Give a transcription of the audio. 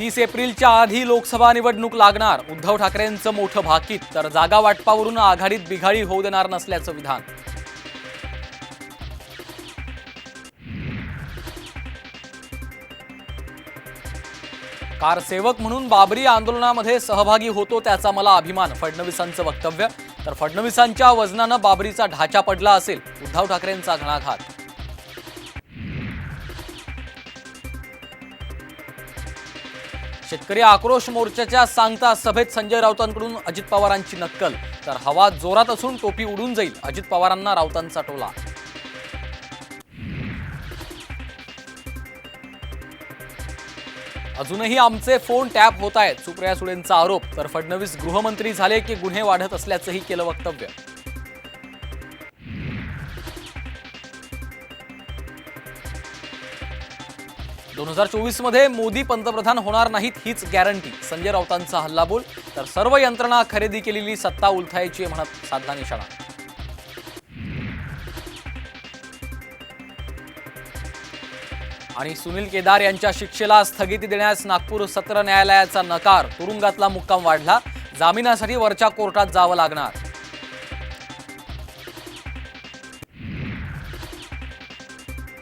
तीस एप्रिलच्या आधी लोकसभा निवडणूक लागणार. उद्धव ठाकरेंचं मोठं भाकीत तर जागा वाटपावरून आघाडीत बिघाडी होऊ देणार नसल्याचं विधान. कारसेवक म्हणून बाबरी आंदोलनामध्ये सहभागी होतो त्याचा मला अभिमान फडणवीसांचं वक्तव्य. तर फडणवीसांच्या वजनानं बाबरीचा ढाचा पडला असेल उद्धव ठाकरेंचा घणाघात. शेतकरी आक्रोश मोर्चाच्या सांगता सभेत संजय राऊतांकडून अजित पवारांची नक्कल. तर हवा जोरात असून टोपी उडून जाईल अजित पवारांना राऊतांचा टोला. अजूनही आमचे फोन टॅप होत आहेत सुप्रिया सुळेंचा आरोप. तर फडणवीस गृहमंत्री झाले की गुन्हे वाढत असल्याचंही केलं वक्तव्य. दोन हजार चोवीसमध्ये मोदी पंतप्रधान होणार नाहीत हीच गॅरंटी. संजय राऊतांचा हल्लाबोल तर सर्व यंत्रणा खरेदी केलेली सत्ता उलथायची म्हणत साधला निशाणा. आणि सुनील केदार यांच्या शिक्षेला स्थगिती देण्यास नागपूर सत्र न्यायालयाचा नकार. तुरुंगातला मुक्काम वाढला. जामिनासाठी वरच्या कोर्टात जावं लागणार.